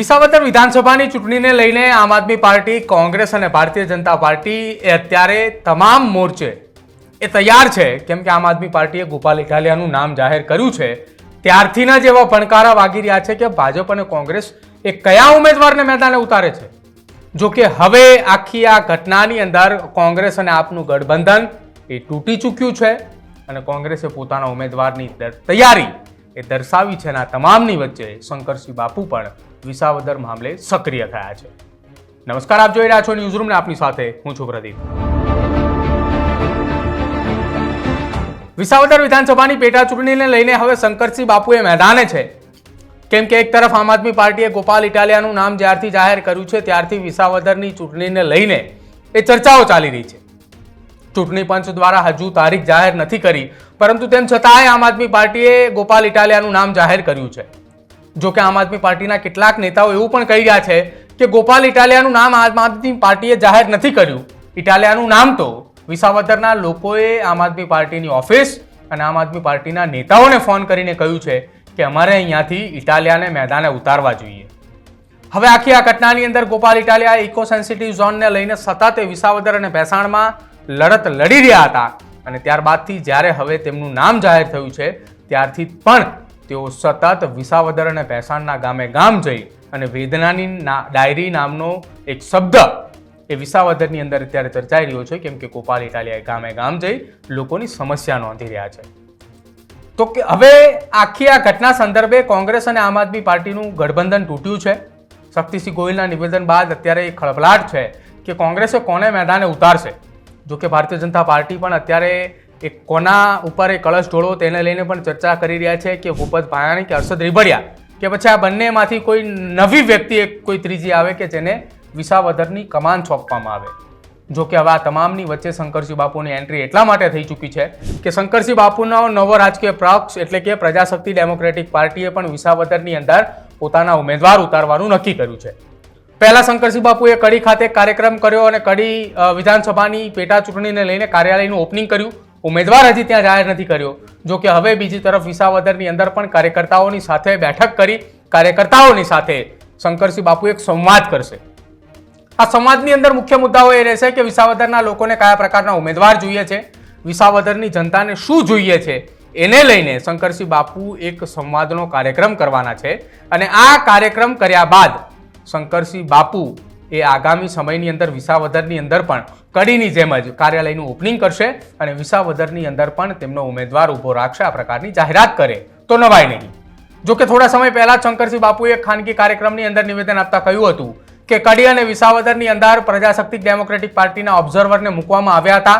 વિસાવદર વિધાનસભાની ચૂંટણીને લઈને આમ આદમી પાર્ટી, કોંગ્રેસ અને ભારતીય જનતા પાર્ટી એ અત્યારે તમામ મોરચે એ તૈયાર છે. કેમ કે આમ આદમી પાર્ટીએ ગોપાલ ઇટાલિયાનું નામ જાહેર કર્યું છે. ત્યારથીના જ એવા ભણકારા વાગી રહ્યા છે કે ભાજપ અને કોંગ્રેસ એ કયા ઉમેદવારને મેદાને ઉતારે છે? જો કે હવે આખી આ ઘટનાની અંદર કોંગ્રેસ અને આપનું ગઠબંધન એ તૂટી ચૂક્યું છે અને કોંગ્રેસે પોતાના ઉમેદવારની તૈયારી એ દર્શાવી છે અને આ તમામની વચ્ચે શંકરસિંહ બાપુ પણ વિસાવદર મામલે સક્રિય થયા છે. નમસ્કાર, આપ જોઈ રહ્યા છો ન્યૂઝરૂમને આપની સાથે હું છું પ્રદીપ. વિસાવદર વિધાનસભાની પેટા ચૂંટણીને લઈને હવે શંકરસિંહ બાપુએ મેદાને છે. કેમ કે એક તરફ આમ આદમી પાર્ટીએ ગોપાલ ઇટાલિયાનું નામ જ્યારથી જાહેર કર્યું છે, ત્યારથી વિસાવદરની ચૂંટણીને લઈને એ ચર્ચાઓ ચાલી રહી છે. ચૂંટણી પંચ દ્વારા હજુ તારીખ જાહેર નથી કરી, પરંતુ તેમ છતાંય આમ આદમી પાર્ટીએ ગોપાલ ઇટાલિયાનું નામ જાહેર કર્યું છે. જો કે આમ આદમી પાર્ટીના કેટલાક નેતાઓ એવું પણ કહી રહ્યા છે કે ગોપાલ ઇટાલિયાનું નામ આમ આદમી પાર્ટીએ જાહેર નથી કર્યું. ઇટાલિયાનું નામ તો વિસાવદરના લોકોએ આમ આદમી પાર્ટીની ઓફિસ અને આમ આદમી પાર્ટીના નેતાઓને ફોન કરીને કહ્યું છે કે અમારે અહીંયાથી ઇટાલિયાને મેદાને ઉતારવા જોઈએ. હવે આખી આ ઘટનાની અંદર ગોપાલ ઇટાલિયા ઇકો સેન્સિટિવ ઝોનને લઈને સતત વિસાવદર અને ભેસાણમાં લડત લડી રહ્યા હતા અને ત્યારબાદથી જ્યારે હવે તેમનું નામ જાહેર થયું છે, ત્યારથી પણ તેઓ સતત વિસાવદર અને ભેસાણના ગામે ગામ જઈ અને વેદનાની ડાયરી નામનો એક શબ્દ એ વિસાવદરની અંદર અત્યારે ચર્ચાઈ રહ્યો છે. કેમ કે ગોપાલ ઇટાલિયા ગામે ગામ જઈ લોકોની સમસ્યા નોંધી રહ્યા છે. તો કે હવે આખી આ ઘટના સંદર્ભે કોંગ્રેસ અને આમ આદમી પાર્ટીનું ગઠબંધન તૂટ્યું છે. શક્તિસિંહ ગોહિલના નિવેદન બાદ અત્યારે એક ખળભળાટ છે કે કોંગ્રેસે કોને મેદાને ઉતારશે? જો કે ભારતીય જનતા પાર્ટી પણ અત્યારે એક કોના ઉપર એ કળશ ઢોળો તેને લઈને પણ ચર્ચા કરી રહ્યા છે કે ભૂપત ભાયાણી કે હર્ષદ રીભડિયા કે પછી આ બંનેમાંથી કોઈ નવી વ્યક્તિ કોઈ ત્રીજી આવે કે જેને વિસાવદરની કમાન સોંપવામાં આવે. જો કે હવે આ તમામની વચ્ચે શંકરસિંહ બાપુની એન્ટ્રી એટલા માટે થઈ ચૂકી છે કે શંકરસિંહ બાપુનો નવો રાજકીય પક્ષ એટલે કે પ્રજાશક્તિ ડેમોક્રેટિક પાર્ટીએ પણ વિસાવદરની અંદર પોતાના ઉમેદવાર ઉતારવાનું નક્કી કર્યું છે. પહેલાં શંકરસિંહ બાપુએ કડી ખાતે કાર્યક્રમ કર્યો અને કડી વિધાનસભાની પેટા ચૂંટણીને લઈને કાર્યાલયનું ઓપનિંગ કર્યું. ઉમેદવાર હજી ત્યાં જાહેર નથી કર્યો. જો કે હવે બીજી તરફ વિસાવદરની અંદર પણ કાર્યકર્તાઓની સાથે બેઠક કરી કાર્યકર્તાઓની સાથે શંકરસિંહ બાપુ એક સંવાદ કરશે. આ સંવાદની અંદર મુખ્ય મુદ્દાઓ એ રહેશે કે વિસાવદરના લોકોને કયા પ્રકારના ઉમેદવાર જોઈએ છે, વિસાવદરની જનતાને શું જોઈએ છે, એને લઈને શંકરસિંહ બાપુ એક સંવાદનો કાર્યક્રમ કરવાના છે અને આ કાર્યક્રમ કર્યા બાદ શંકરસિંહ બાપુ એ આગામી સમયની અંદર વિસાવદરની અંદર પણ કડીની જેમ જ કાર્યાલયનું ઓપનિંગ કરશે અને વિસાવદરની અંદર પણ તેમનો ઉમેદવાર ઊભો રાખશે આ પ્રકારની જાહેરાત કરે. તો નવાય નહીં. જો કે થોડા સમય પહેલા શંકરસિંહ બાપુએ ખાનગી કાર્યક્રમની અંદર નિવેદન આપતા કહ્યું હતું કે કડી અને વિસાવદરની અંદર પ્રજાશક્તિ ડેમોક્રેટિક પાર્ટીના ઓબ્ઝર્વરને મૂકવામાં આવ્યા હતા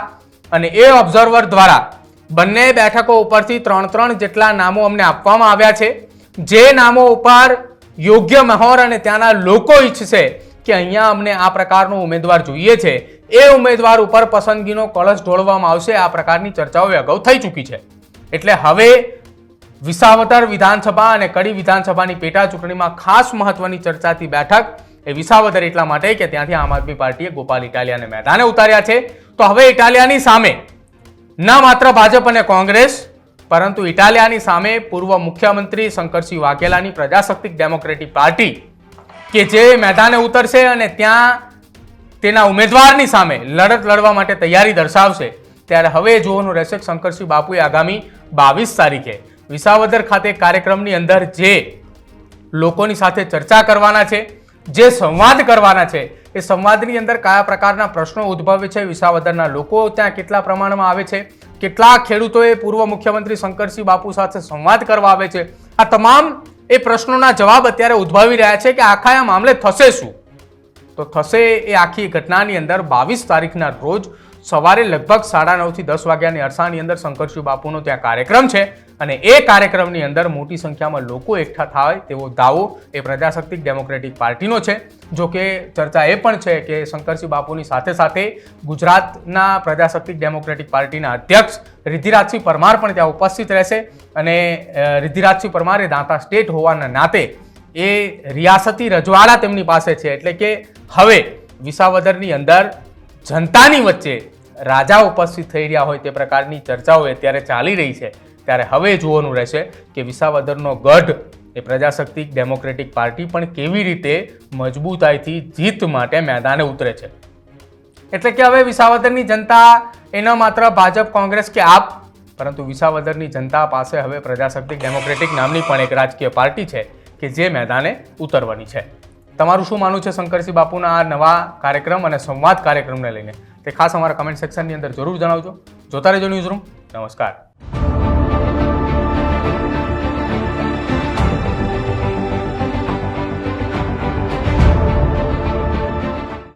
અને એ ઓબ્ઝર્વર દ્વારા બંને બેઠકો ઉપરથી ત્રણ ત્રણ જેટલા નામો અમને આપવામાં આવ્યા છે. જે નામો ઉપર યોગ્ય મહોર અને ત્યાંના લોકો ઈચ્છશે કે અહીંયા અમને આ પ્રકારનો ઉમેદવાર જોઈએ છે. એ ઉમેદવાર ઉપર પસંદગીનો કળશ ઢોળવામાં આવશે. આ પ્રકારની ચર્ચાઓ અગાઉ થઈ ચૂકી છે. એટલે હવે વિસાવદર વિધાનસભા અને કડી વિધાનસભાની પેટા ચૂંટણીમાં ખાસ મહત્વની ચર્ચાથી બેઠક. એ વિસાવદર એટલા માટે કે ત્યાંથી આમ આદમી પાર્ટીએ ગોપાલ ઇટાલિયાને મેદાને ઉતાર્યા છે. તો હવે ઇટાલિયાની સામે ન માત્ર ભાજપ અને કોંગ્રેસ, પરંતુ ઇટાલિયાની સામે પૂર્વ મુખ્યમંત્રી શંકરસિંહ વાઘેલાની પ્રજાશક્તિક ડેમોક્રેટિક પાર્ટી કે જે મેદાને ઉતરશે અને ત્યાં તેના ઉમેદવારની સામે લડત લડવા માટે તૈયારી દર્શાવશે, ત્યારે હવે જોવાનું રહેશે શંકરસિંહ બાપુએ આગામી બાવીસ તારીખે વિસાવદર ખાતે કાર્યક્રમની અંદર જે લોકોની સાથે ચર્ચા કરવાના છે, જે સંવાદ કરવાના છે, એ સંવાદની અંદર કયા પ્રકારના પ્રશ્નો ઉદ્ભવે છે, વિસાવદરના લોકો ત્યાં કેટલા પ્રમાણમાં આવે છે, કેટલા ખેડૂતોએ પૂર્વ મુખ્યમંત્રી શંકરસિંહ બાપુ સાથે સંવાદ કરવા આવે છે, આ તમામ એ પ્રશ્નોના જવાબ અત્યારે ઉદ્ભવી રહ્યા છે કે આખા આ મામલે થશે શું? તો થશે એ આખી ઘટનાની અંદર બાવીસ તારીખના રોજ સવારે લગભગ સાડા નવથી દસ વાગ્યાની અરસાની અંદર શંકરસિંહ બાપુનો ત્યાં કાર્યક્રમ છે અને એ કાર્યક્રમની અંદર મોટી સંખ્યામાં લોકો એકઠા થાય તેવો દાવો એ પ્રજાશક્તિક ડેમોક્રેટિક પાર્ટીનો છે. જો કે ચર્ચા એ પણ છે કે શંકરસિંહ બાપુની સાથે સાથે ગુજરાતના પ્રજાશક્તિક ડેમોક્રેટિક પાર્ટીના અધ્યક્ષ રિધિરાજસિંહ પરમાર પણ ત્યાં ઉપસ્થિત રહેશે અને રિધિરાજસિંહ પરમારે દાંતા સ્ટેટ હોવાના નાતે એ રિયાસતી રજવાડા તેમની પાસે છે. એટલે કે હવે વિસાવદરની અંદર જનતાની વચ્ચે રાજા ઉપસ્થિત થઈ રહ્યા હોય તે પ્રકારની ચર્ચાઓ અત્યારે ચાલી રહી છે. ત્યારે હવે જોવાનું રહેશે કે વિસાવદરનો ગઢ એ પ્રજાશક્તિ ડેમોક્રેટિક પાર્ટી પણ કેવી રીતે મજબૂતાઈથી જીત માટે મેદાને ઉતરે છે. એટલે કે હવે વિસાવદરની જનતા એ ન માત્ર ભાજપ, કોંગ્રેસ કે આપ, પરંતુ વિસાવદરની જનતા પાસે હવે પ્રજાશક્તિ ડેમોક્રેટિક નામની પણ એક રાજકીય પાર્ટી છે. કે જે મેદાને ઉતરવાની છે. તમારું શું માનવું છે શંકરસિંહ બાપુના આ નવા કાર્યક્રમ અને સંવાદ કાર્યક્રમને લઈને? તે ખાસ અમારા કમેન્ટ સેક્શનની અંદર જરૂર જણાવજો. જોતા રહેજો ન્યૂઝ રૂમ નમસ્કાર.